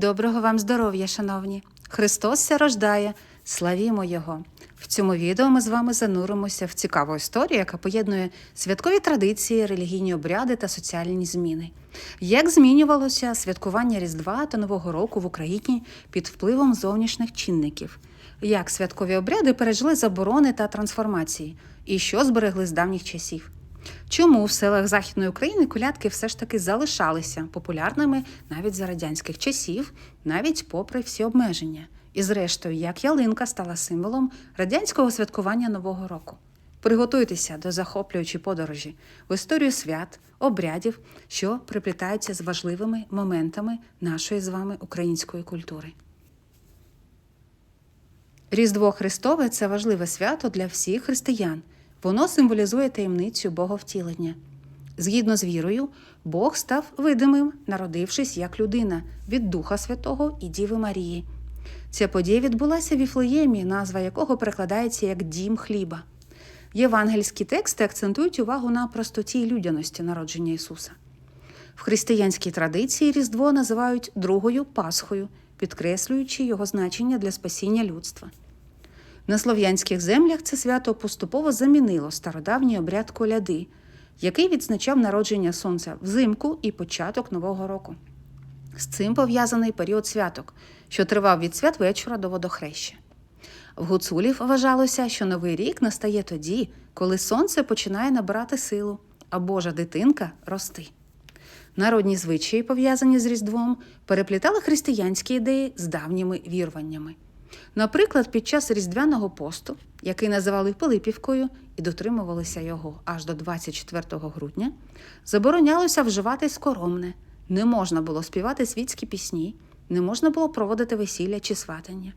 Доброго вам здоров'я, шановні! Христос ся рождає, славімо Його! В цьому відео ми з вами зануримося в цікаву історію, яка поєднує святкові традиції, релігійні обряди та соціальні зміни. Як змінювалося святкування Різдва та Нового року в Україні під впливом зовнішніх чинників? Як святкові обряди пережили заборони та трансформації, і що зберегли з давніх часів? Чому в селах Західної України колядки все ж таки залишалися популярними навіть за радянських часів, навіть попри всі обмеження? І зрештою, як ялинка стала символом радянського святкування Нового року? Приготуйтеся до захоплюючої подорожі в історію свят, обрядів, що приплітаються з важливими моментами нашої з вами української культури. Різдво Христове це важливе свято для всіх християн. Воно символізує таємницю Боговтілення. Згідно з вірою, Бог став видимим, народившись як людина від Духа Святого і Діви Марії. Ця подія відбулася в Іфлеємі, назва якого перекладається як дім хліба. Євангельські тексти акцентують увагу на простоті і людяності народження Ісуса. В християнській традиції Різдво називають другою Пасхою, підкреслюючи його значення для спасіння людства. На слов'янських землях це свято поступово замінило стародавній обряд коляди, який відзначав народження сонця взимку і початок Нового року. З цим пов'язаний період святок, що тривав від святвечора до водохреща. В гуцулів вважалося, що новий рік настає тоді, коли сонце починає набирати силу, а Божа дитинка рости. Народні звичаї, пов'язані з Різдвом, переплітали християнські ідеї з давніми віруваннями. Наприклад, під час Різдвяного посту, який називали Пилипівкою і дотримувалися його аж до 24 грудня, заборонялося вживати скоромне, не можна було співати світські пісні, не можна було проводити весілля чи сватання.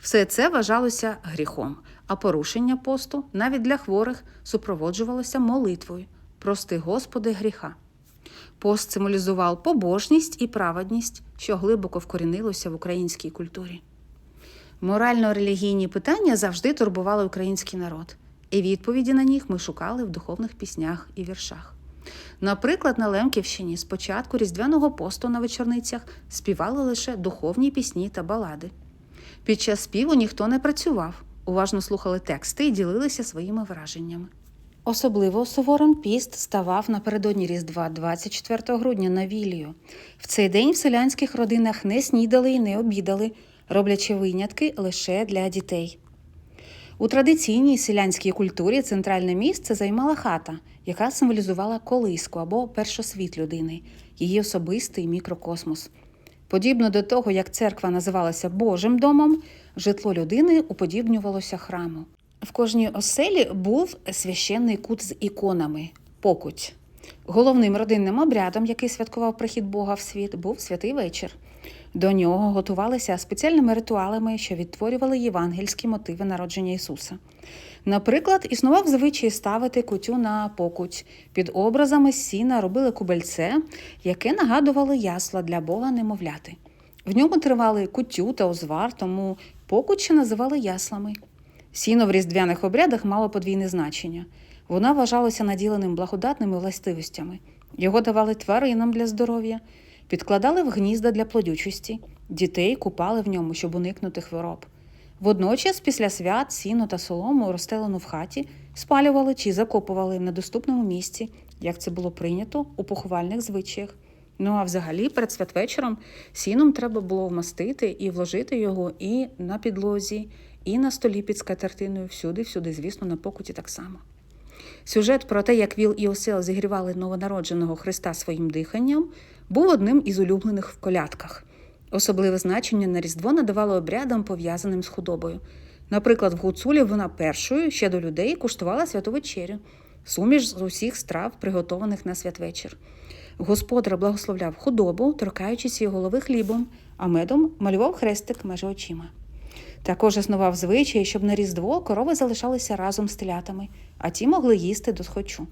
Все це вважалося гріхом, а порушення посту навіть для хворих супроводжувалося молитвою Прости Господи гріха. Пост символізував побожність і праведність, що глибоко вкорінилося в українській культурі. Морально-релігійні питання завжди турбували український народ, і відповіді на них ми шукали в духовних піснях і віршах. Наприклад, на Лемківщині з початку Різдвяного посту на вечорницях співали лише духовні пісні та балади. Під час співу ніхто не працював, уважно слухали тексти і ділилися своїми враженнями. Особливо суворим піст ставав напередодні Різдва 24 грудня на Вілію. В цей день в селянських родинах не снідали і не обідали, роблячи винятки лише для дітей. У традиційній селянській культурі центральне місце займала хата, яка символізувала колиску або першосвіт людини, її особистий мікрокосмос. Подібно до того, як церква називалася Божим домом, житло людини уподібнювалося храму. В кожній оселі був священний кут з іконами покуть. Головним родинним обрядом, який святкував прихід Бога в світ, був святий вечір. До нього готувалися спеціальними ритуалами, що відтворювали євангельські мотиви народження Ісуса. Наприклад, існував звичай ставити кутю на покуть. Під образами сіна робили кубельце, яке нагадувало ясла для Бога немовляти. В ньому тривали кутю та узвар, тому покуть ще називали яслами. Сіно в різдвяних обрядах мало подвійне значення. Воно вважалося наділеним благодатними властивостями. Його давали тваринам для здоров'я, підкладали в гнізда для плодючості, дітей купали в ньому, щоб уникнути хвороб. Водночас, після свят, сіно та солому, розстелену в хаті, спалювали чи закопували в недоступному місці, як це було прийнято у поховальних звичаях. Ну а взагалі, перед святвечором сіном треба було вмастити і вложити його і на підлозі, і на столі під скатертиною, всюди, всюди, звісно, на покуті так само. Сюжет про те, як Віл і Осел зігрівали новонародженого Христа своїм диханням, був одним із улюблених в колядках. Особливе значення на Різдво надавало обрядам, пов'язаним з худобою. Наприклад, в Гуцулі вона першою ще до людей куштувала святу вечерю, суміш з усіх страв, приготованих на святвечір. Господар благословляв худобу, торкаючись її голови хлібом, а медом малював хрестик межі очима. Також існував звичай, щоб на Різдво корови залишалися разом з телятами, а ті могли їсти до схочу.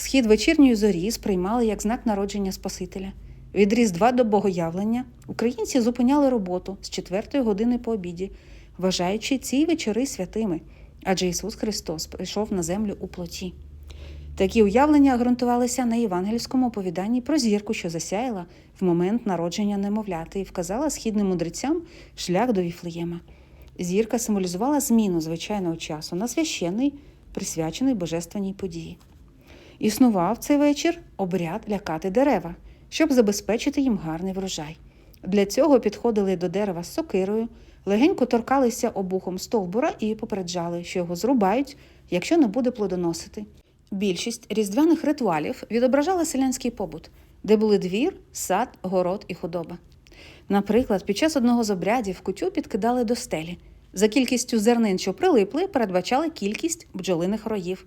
Схід вечірньої зорі сприймали як знак народження Спасителя. Від Різдва до Богоявлення українці зупиняли роботу з четвертої години по обіді, вважаючи ці вечори святими, адже Ісус Христос прийшов на землю у плоті. Такі уявлення ґрунтувалися на євангельському оповіданні про зірку, що засяяла в момент народження немовляти і вказала східним мудрецям шлях до Віфлеєма. Зірка символізувала зміну звичайного часу на священний, присвячений божественній події. Існував цей вечір обряд лякати дерева, щоб забезпечити їм гарний врожай. Для цього підходили до дерева з сокирою, легенько торкалися обухом стовбура і попереджали, що його зрубають, якщо не буде плодоносити. Більшість різдвяних ритуалів відображала селянський побут, де були двір, сад, город і худоба. Наприклад, під час одного з обрядів кутю підкидали до стелі. За кількістю зернин, що прилипли, передбачали кількість бджолиних роїв.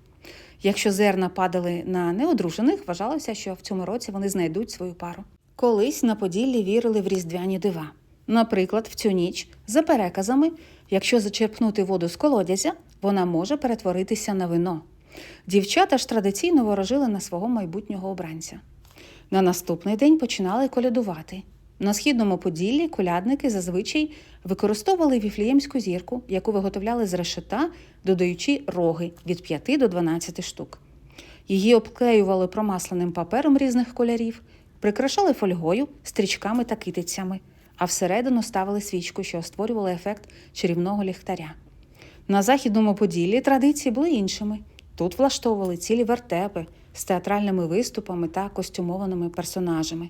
Якщо зерна падали на неодружених, вважалося, що в цьому році вони знайдуть свою пару. Колись на Поділлі вірили в різдвяні дива. Наприклад, в цю ніч, за переказами, якщо зачерпнути воду з колодязя, вона може перетворитися на вино. Дівчата ж традиційно ворожили на свого майбутнього обранця. На наступний день починали колядувати. На східному Поділлі колядники зазвичай використовували віфліємську зірку, яку виготовляли з решета, додаючи роги від 5 до 12 штук. Її обклеювали промасленим папером різних кольорів, прикрашали фольгою, стрічками та китицями, а всередину ставили свічку, що створювала ефект чарівного ліхтаря. На західному Поділлі традиції були іншими. Тут влаштовували цілі вертепи з театральними виступами та костюмованими персонажами.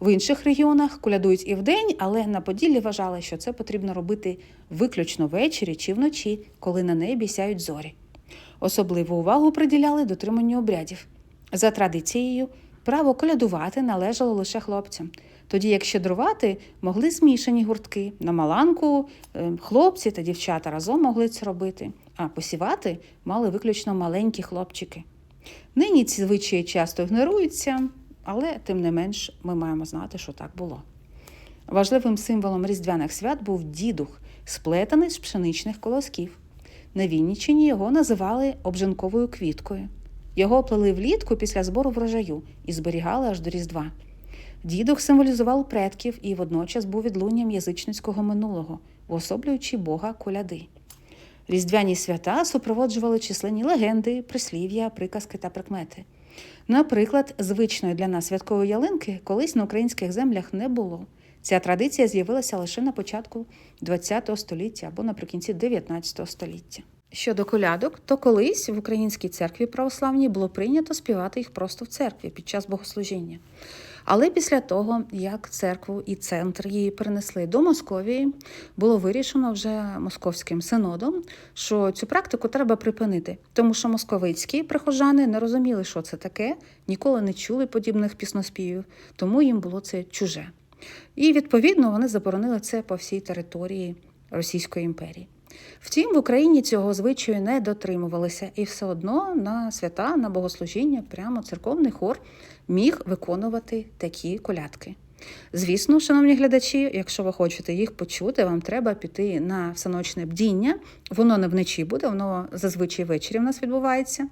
В інших регіонах колядують і вдень, але на Поділлі вважали, що це потрібно робити виключно ввечері чи вночі, коли на небі сяють зорі. Особливу увагу приділяли дотриманню обрядів. За традицією, право колядувати належало лише хлопцям, тоді як щедрувати могли змішані гуртки. На маланку е, хлопці та дівчата разом могли це робити, а посівати мали виключно маленькі хлопчики. Нині ці звичаї часто ігноруються, але тим не менш ми маємо знати, що так було. Важливим символом різдвяних свят був дідух, сплетений з пшеничних колосків. На Вінниччині його називали обжанковою квіткою. Його плели влітку після збору врожаю і зберігали аж до Різдва. Дідух символізував предків і водночас був відлунням язичницького минулого, уособлюючи Бога коляди. Різдвяні свята супроводжували численні легенди, прислів'я, приказки та прикмети. Наприклад, звичної для нас святкової ялинки колись на українських землях не було. Ця традиція з'явилася лише на початку ХХ століття або наприкінці 19 століття. Щодо колядок, то колись в українській церкві православній було прийнято співати їх просто в церкві під час богослужіння. Але після того, як церкву і центр її перенесли до Московії, було вирішено вже московським синодом, що цю практику треба припинити, тому що московицькі прихожани не розуміли, що це таке, ніколи не чули подібних пісноспівів, тому їм було це чуже. І відповідно вони заборонили це по всій території Російської імперії. Втім, в Україні цього звичаю не дотримувалися, і все одно на свята, на богослужіння, прямо церковний хор міг виконувати такі колядки. Звісно, шановні глядачі, якщо ви хочете їх почути, вам треба піти на всеночне бдіння. Воно не вночі буде, воно зазвичай ввечері в нас відбувається.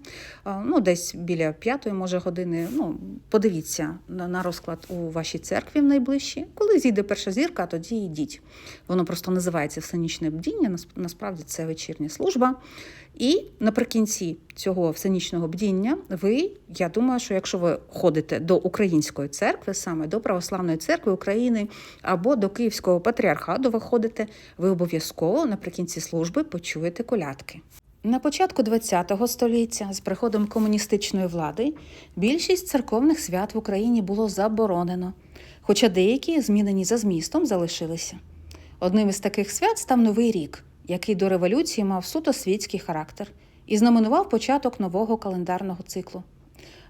Ну, десь біля п'ятої, може, години. Ну, подивіться на розклад у вашій церкві в найближчій. Коли зійде перша зірка, тоді йдіть. Воно просто називається всенічне бдіння. Насправді це вечірня служба. І наприкінці цього всенічного бдіння, ви, я думаю, що якщо ви ходите до української церкви, саме до Православної церкви України або до Київського патріархату, ви ходите, ви обов'язково наприкінці служби почуєте колядки. На початку ХХ століття, з приходом комуністичної влади, більшість церковних свят в Україні було заборонено, хоча деякі, змінені за змістом, залишилися. Одним із таких свят став Новий рік який до революції мав суто світський характер і знаменував початок нового календарного циклу.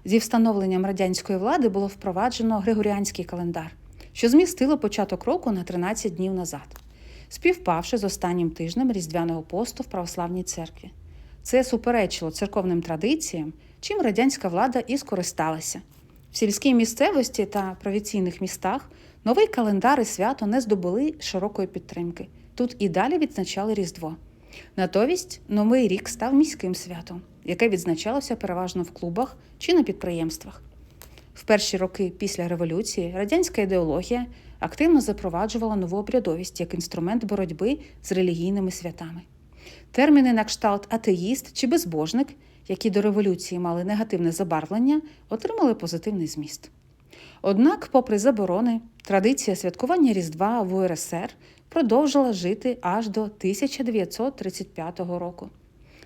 Зі встановленням радянської влади було впроваджено Григоріанський календар, що змістило початок року на 13 днів назад, співпавши з останнім тижнем Різдвяного посту в православній церкві. Це суперечило церковним традиціям, чим радянська влада і скористалася. В сільській місцевості та провінційних містах новий календар і свято не здобули широкої підтримки. Тут і далі відзначали Різдво. Натомість Новий рік став міським святом, яке відзначалося переважно в клубах чи на підприємствах. В перші роки після революції радянська ідеологія активно запроваджувала нову обрядовість як інструмент боротьби з релігійними святами. Терміни на кшталт атеїст чи безбожник, які до революції мали негативне забарвлення, отримали позитивний зміст. Однак, попри заборони, традиція святкування Різдва в УРСР продовжила жити аж до 1935 року.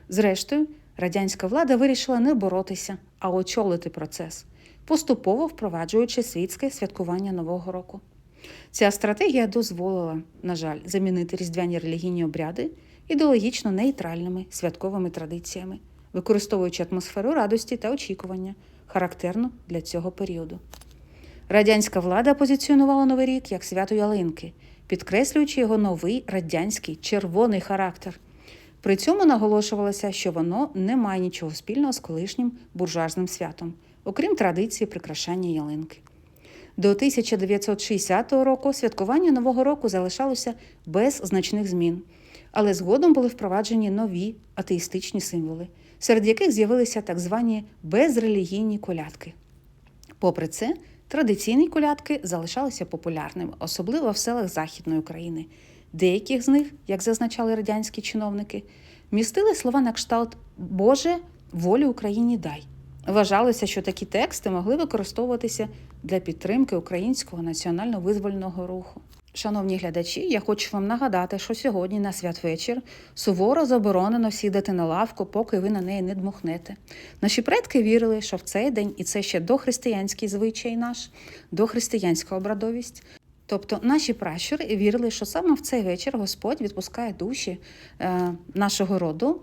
Зрештою, радянська влада вирішила не боротися, а очолити процес, поступово впроваджуючи світське святкування Нового року. Ця стратегія дозволила, на жаль, замінити різдвяні релігійні обряди ідеологічно нейтральними святковими традиціями, використовуючи атмосферу радості та очікування, характерну для цього періоду. Радянська влада позиціонувала Новий рік як свято ялинки, підкреслюючи його новий радянський червоний характер. При цьому наголошувалося, що воно не має нічого спільного з колишнім буржуазним святом, окрім традиції прикрашання ялинки. До 1960 року святкування Нового року залишалося без значних змін, але згодом були впроваджені нові атеїстичні символи, серед яких з'явилися так звані безрелігійні колядки. Попри це, традиційні колядки залишалися популярними, особливо в селах Західної України. Деяких з них, як зазначали радянські чиновники, містили слова на кшталт Боже, волю Україні дай. Вважалося, що такі тексти могли використовуватися для підтримки українського національно-визвольного руху. Шановні глядачі, я хочу вам нагадати, що сьогодні на святвечір суворо заборонено сідати на лавку, поки ви на неї не дмухнете. Наші предки вірили, що в цей день, і це ще дохристиянський звичай наш, дохристиянська обрадовість. Тобто наші пращури вірили, що саме в цей вечір Господь відпускає душі е, нашого роду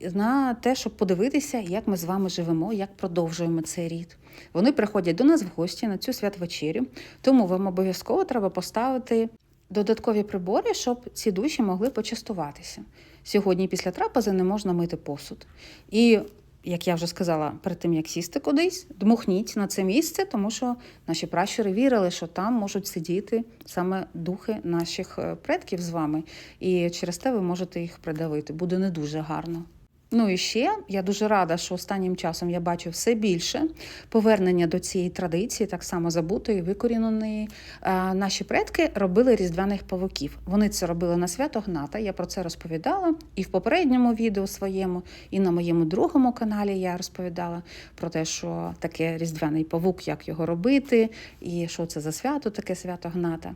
на те, щоб подивитися, як ми з вами живемо, як продовжуємо цей рід. Вони приходять до нас в гості на цю святвечерю, тому вам обов'язково треба поставити додаткові прибори, щоб ці душі могли почастуватися. Сьогодні після трапези не можна мити посуд. І як я вже сказала, перед тим як сісти кудись, дмухніть на це місце, тому що наші пращури вірили, що там можуть сидіти саме духи наших е, предків з вами, і через те ви можете їх придавити. Буде не дуже гарно. Ну і ще я дуже рада, що останнім часом я бачу все більше повернення до цієї традиції, так само забутої, викоріненої. Е, Наші предки робили різдвяних павуків. Вони це робили на свято Гната. Я про це розповідала і в попередньому відео своєму, і на моєму другому каналі я розповідала про те, що таке різдвяний павук, як його робити, і що це за свято, таке свято Гната.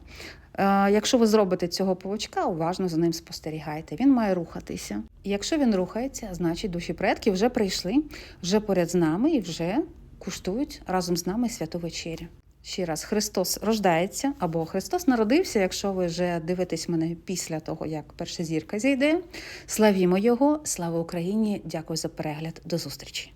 Е, Якщо ви зробите цього павучка, уважно за ним спостерігайте. Він має рухатися. Якщо він рухається, значить душі предків вже прийшли, вже поряд з нами і вже куштують разом з нами святу вечерю. Ще раз, Христос рождається або Христос народився, якщо ви вже дивитесь мене після того, як перша зірка зійде. Славімо Його, слава Україні! Дякую за перегляд. До зустрічі!